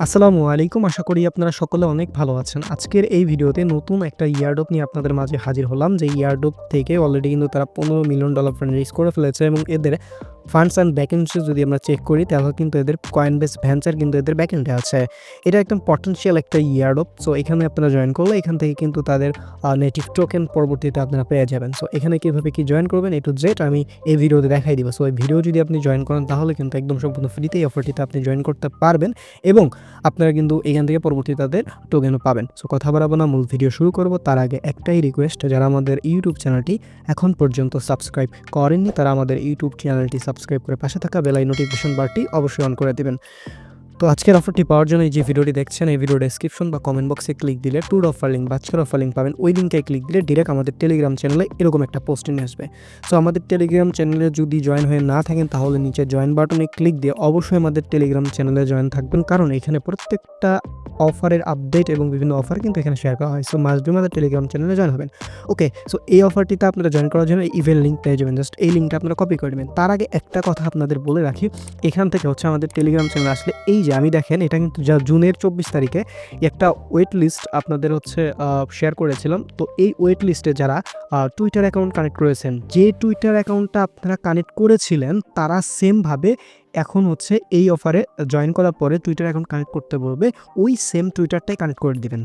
আসসালামু আলাইকুম। আশা করি আপনারা সকলে অনেক ভালো আছেন। আজকের এই ভিডিওতে নতুন একটা ইয়ারডোপ নিয়ে আপনাদের মাঝে হাজির হলাম। যে ইয়ারডোপ থেকে অলরেডি কিন্তু তারা পনেরো মিলিয়ন ডলার ফান্ড রেজ করে ফেলেছে এবং এদের ফান্ডস অ্যান্ড ভ্যাকেন্সি যদি আমরা চেক করি, তাহলে কিন্তু এদের কয়েন বেস ভ্যাঞ্চার কিন্তু এদের ব্যাকেন্ডে আছে। এটা একদম পটেন্সিয়াল একটা ইয়ারডোপ সো এখানে আপনারা জয়েন করলে এখান থেকে কিন্তু তাদের নেটিভ টোকেন পরবর্তীতে আপনারা পেয়ে যাবেন। সো এখানে কীভাবে কি জয়েন করবেন এ টু জেড আমি এই ভিডিওতে দেখাই দিব। সো এই ভিডিও যদি আপনি জয়েন করেন, তাহলে কিন্তু একদম সম্পূর্ণ ফ্রিতে এই অফারটিতে আপনি জয়েন করতে পারবেন এবং আপনারা কিন্তু এখান থেকে পরবর্তী তাদের টোকেনও পাবেন। সো কথা বাড়াবো না, মূল ভিডিও শুরু করব। তার আগে একটাই রিকোয়েস্ট যারা আমাদের ইউটিউব চ্যানেলটি এখন পর্যন্ত সাবস্ক্রাইব করেননি, তারা আমাদের ইউটিউব চ্যানেলটি সাবস্ক্রাইব করে পাশে থাকা বেলাই নোটিফিকেশন বারটি অবশ্যই অন করে দেবেন। তো আজকের অফারটি পাওয়ার জন্য এই যে ভিডিওটি দেখছেন, এই ভিডিও ডেসক্রিপশন বা কমেন্ট বক্সে ক্লিক দিলে ট্যুর অফার লিঙ্ক বাচ্চার অফার লিঙ্ক পাবেন। ওই লিঙ্কে ক্লিক দিলে ডিরেক্ট আমাদের টেলিগ্রাম চ্যানেলে এরকম একটা পোস্ট নিয়ে আসবে। সো আমাদের টেলিগ্রাম চ্যানেলে যদি জয়েন হয়ে না থাকেন, তাহলে নিচে জয়েন বাটনে ক্লিক দিয়ে অবশ্যই আমাদের টেলিগ্রাম চ্যানেলে জয়েন থাকবেন। কারণ এখানে প্রত্যেকটা অফারের আপডেট এবং বিভিন্ন অফার কিন্তু এখানে শেয়ার করা হয়। সো মাস্ট বি আমাদের টেলিগ্রাম চ্যানেলে জয়েন হবেন। ওকে সো এই অফারটিতে আপনারা জয়েন করার জন্য ইভেন্ট লিঙ্ক পেয়ে যাবেন। জাস্ট এই লিঙ্কটা আপনারা কপি করে নেবেন। তার আগে একটা কথা আপনাদের বলে রাখি। এখান থেকে হচ্ছে আমাদের টেলিগ্রাম চ্যানেল আসলে এই যে আমি দেখেন, এটা কিন্তু যা জুনের চব্বিশ তারিখে একটা ওয়েট লিস্ট আপনাদের হচ্ছে শেয়ার করেছিলাম। তো এই ওয়েট লিস্টে যারা টুইটার অ্যাকাউন্ট কানেক্ট করেছেন, যে টুইটার অ্যাকাউন্টটা আপনারা কানেক্ট করেছিলেন, তারা সেমভাবে এখন হচ্ছে এই অফারে জয়েন করার পরে টুইটার অ্যাকাউন্ট কানেক্ট করতে বলবে। ওই সেম টুইটারটাই কানেক্ট করে দিবেন।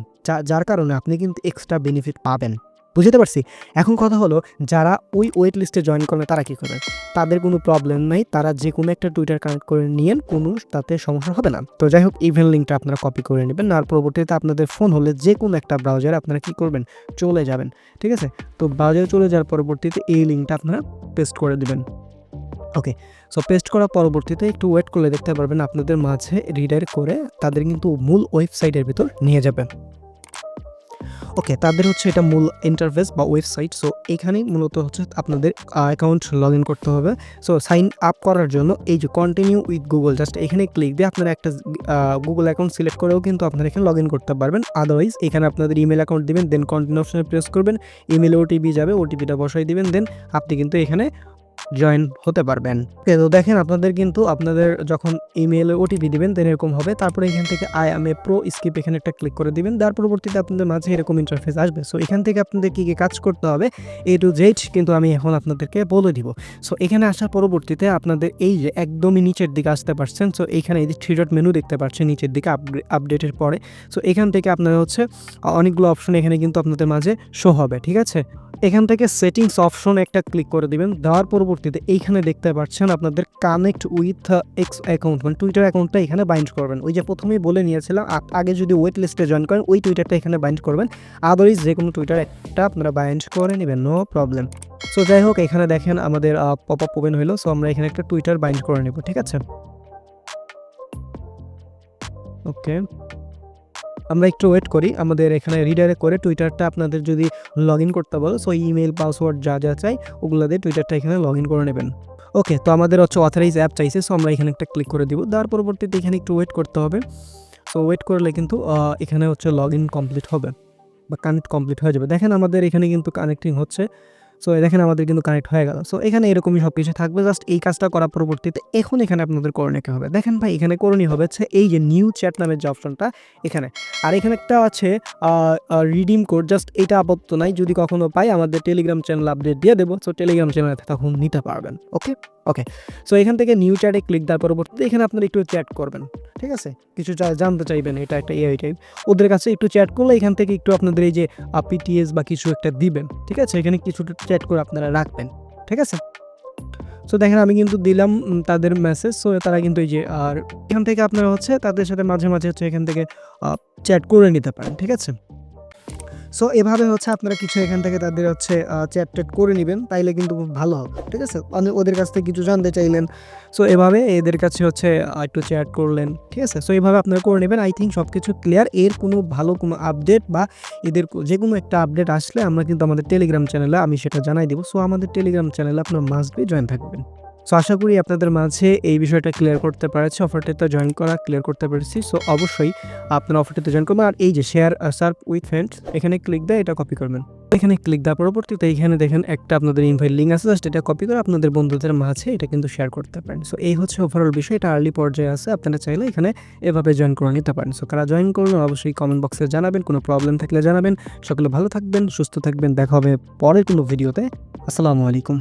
যার কারণে আপনি কিন্তু এক্সট্রা বেনিফিট পাবেন। বুঝতে পারছি? এখন কথা হলো, যারা ওই ওয়েট লিস্টে জয়েন করবে তারা কী করবে? তাদের কোনো প্রবলেম নাই, তারা যে কোনো একটা টুইটার কানেক্ট করে নিয়েন, কোনো তাতে সমস্যা হবে না। তো যাই হোক ইভেন্ট লিঙ্কটা আপনারা কপি করে নেবেন, আর পরবর্তীতে আপনাদের ফোন হলে যে কোনো একটা ব্রাউজারে আপনারা কী করবেন? চলে যাবেন, ঠিক আছে? তো ব্রাউজারে চলে যাওয়ার পরবর্তীতে এই লিঙ্কটা আপনারা পেস্ট করে দেবেন। ওকে সো পেস্ট করার পরবর্তীতে একটু ওয়েট করলে দেখতে পারবেন, আপনাদের মাঝে রিডাইরেক্ট করে তাদের কিন্তু মূল ওয়েবসাইটের ভিতর নিয়ে যাবেন। ওকে তাদের হচ্ছে এটা মূল ইন্টারফেস বা ওয়েবসাইট সো এখানেই মূলত হচ্ছে আপনাদের অ্যাকাউন্ট লগ ইন করতে হবে। সো সাইন আপ করার জন্য এই যে কন্টিনিউ উইথ গুগল জাস্ট এখানে ক্লিক দিয়ে আপনারা একটা গুগল অ্যাকাউন্ট সিলেক্ট করেও কিন্তু আপনারা এখানে লগ ইন করতে পারবেন। আদারওয়াইজ এখানে আপনাদের ইমেল অ্যাকাউন্ট দিবেন দেন কন্টিনিউ অপশানে প্রেস করবেন ইমেল ওটিপি যাবে ওটিপিটা বসাই দিবেন দেন আপনি কিন্তু এখানে জয়েন হতে পারবেন। তো দেখেন আপনাদের কিন্তু আপনাদের যখন ইমেলে ওটিপি দিবেন দেন এরকম হবে। তারপরে এখান থেকে I am a pro skip এখানে একটা ক্লিক করে দিবেন। তার পরবর্তীতে আপনাদের মাঝে এরকম ইন্টারফেস আসবে। সো এখান থেকে আপনাদের কী কী কাজ করতে হবে এ টু জেড কিন্তু আমি এখন আপনাদেরকে বলে দিব। সো এখানে আসার পরবর্তীতে আপনাদের এই যে একদমই নিচের দিকে আসতে পারছেন। সো এখানে এই যে থ্রি ডট মেনু দেখতে পাচ্ছেন নিচের দিকে আপডেটের পরে। সো এখান থেকে আপনারা হচ্ছে অনেকগুলো অপশন এখানে কিন্তু আপনাদের মাঝে শো হবে, ঠিক আছে? এখান থেকে সেটিংস অপশন একটা ক্লিক করে দিবেন। দেওয়ার পরবর্তীতে এইখানে দেখতে পাচ্ছেন আপনাদের কানেক্ট উইথ এক্স অ্যাকাউন্ট মানে টুইটার অ্যাকাউন্টটা এখানে বাইন্ড করবেন। ওই যে প্রথমেই বলে নিয়েছিলাম আগে যদি ওয়েট লিস্টে জয়েন করেন, ওই টুইটারটা এখানে বাইন্ড করবেন। আদারওয়াইজ যে কোনো টুইটার একটা আপনারা বাইন্ড করে নেবেন নো প্রবলেম সো যাই হোক, এখানে দেখেন আমাদের পপ আপ ওপেন হলো সো আমরা এখানে একটা টুইটার বাইন্ড করে নেব, ঠিক আছে? ওকে আমরা একটু ওয়েট করি। আমাদের এখানে রিডাইরেক্ট করে টুইটারটা আপনাদের যদি লগ ইন করতে বলো সো ইমেল পাসওয়ার্ড যা যা চাই, ওগুলো দিয়ে টুইটারটা এখানে লগ ইন করে নেবেন। ওকে তো আমাদের হচ্ছে অথরাইজ অ্যাপ চাইছে সো আমরা এখানে একটা ক্লিক করে দিব। তার পরবর্তীতে এখানে একটু ওয়েট করতে হবে। সো ওয়েট করলে কিন্তু এখানে হচ্ছে লগ ইন কমপ্লিট হবে বা কানেক্ট কমপ্লিট হয়ে যাবে। দেখেন আমাদের এখানে কিন্তু কানেক্টিং হচ্ছে। সো দেখেন আমাদের কিন্তু কানেক্ট হয়ে গেল। সো এখানে এরকমই সব কিছু থাকবে। জাস্ট এই কাজটা করার পরবর্তীতে এখন এখানে আপনাদের করে নিতে হবে। দেখেন ভাই, এখানে করণীয় হবে হচ্ছে এই যে নিউ চ্যাট নামের যে অপশনটা এখানে। আর এখানে একটা আছে রিডিম কোড জাস্ট এটা আপাতত নাই। যদি কখনো পাই, আমাদের টেলিগ্রাম চ্যানেল আপডেট দিয়ে দেবো। সো টেলিগ্রাম চ্যানেলে তখন নিতে পারবেন। ওকে ওকে সো এখান থেকে নিউ চ্যাটে ক্লিক দেওয়ার পরবর্তীতে এখানে আপনারা একটু চ্যাট করবেন, ঠিক আছে? কিছু জানতে চাইবেন, এটা একটা এআই টাইপ ওদের কাছে একটু চ্যাট করলে এখান থেকে একটু আপনাদের এই যে পিটিএস বা কিছু একটা দিবেন, ঠিক আছে? এখানে কিছু চ্যাট করে আপনারা রাখবেন, ঠিক আছে? সো দেখেন, আমি কিন্তু দিলাম তাদের মেসেজ সো তারা কিন্তু এই যে, আর এখান থেকে আপনারা হচ্ছে তাদের সাথে মাঝে মাঝে হচ্ছে এখান থেকে চ্যাট করে নিতে পারেন, ঠিক আছে? সো এভাবে হচ্ছে আপনারা কিছু এখান থেকে তাদের হচ্ছে চ্যাট ট্যাট করে নেবেন, তাইলে কিন্তু ভালো হবে, ঠিক আছে? অনে- ওদের কাছ থেকে কিছু জানতে চাইলেন। সো এভাবে এদের কাছে হচ্ছে একটু চ্যাট করলেন, ঠিক আছে? সো এভাবে আপনারা করে নেবেন। আই থিঙ্ক সব কিছু ক্লিয়ার এর কোনো ভালো কোনো আপডেট বা এদের যে কোনো একটা আপডেট আসলে আমরা কিন্তু আমাদের টেলিগ্রাম চ্যানেলে আমি সেটা জানাই দেবো। সো আমাদের টেলিগ্রাম চ্যানেলে আপনার মাস্ট বি জয়েন থাকবেন। সো আশা করি আপনাদের মাঝে এই বিষয়টা ক্লিয়ার করতে পেরেছি। অফারটিতে জয়েন করা ক্লিয়ার করতে পেরেছি। সো অবশ্যই আপনারা অফারটিতে জয়েন করবেন। আর এই যে শেয়ার সার্ভ উইথ ফ্রেন্ডস এখানে ক্লিক দেয় এটা কপি করবেন। এখানে ক্লিক দেওয়ার পরবর্তীতে এখানে দেখেন একটা আপনাদের ইনভাইট লিঙ্ক আছে। জাস্ট এটা কপি করে আপনাদের বন্ধুদের মাঝে এটা কিন্তু শেয়ার করতে পারেন। সো এই হচ্ছে ওভারঅল বিষয়। এটা আর্লি পর্যায়ে আছে। আপনারা চাইলে এখানে এভাবে জয়েন করে নিতে পারেন। সো কারা জয়েন করবেন অবশ্যই কমেন্ট বক্সে জানাবেন। কোনো প্রবলেম থাকলে জানাবেন। সকলে ভালো থাকবেন, সুস্থ থাকবেন। দেখা হবে পরের কোনো ভিডিওতে আসসালামু আলাইকুম।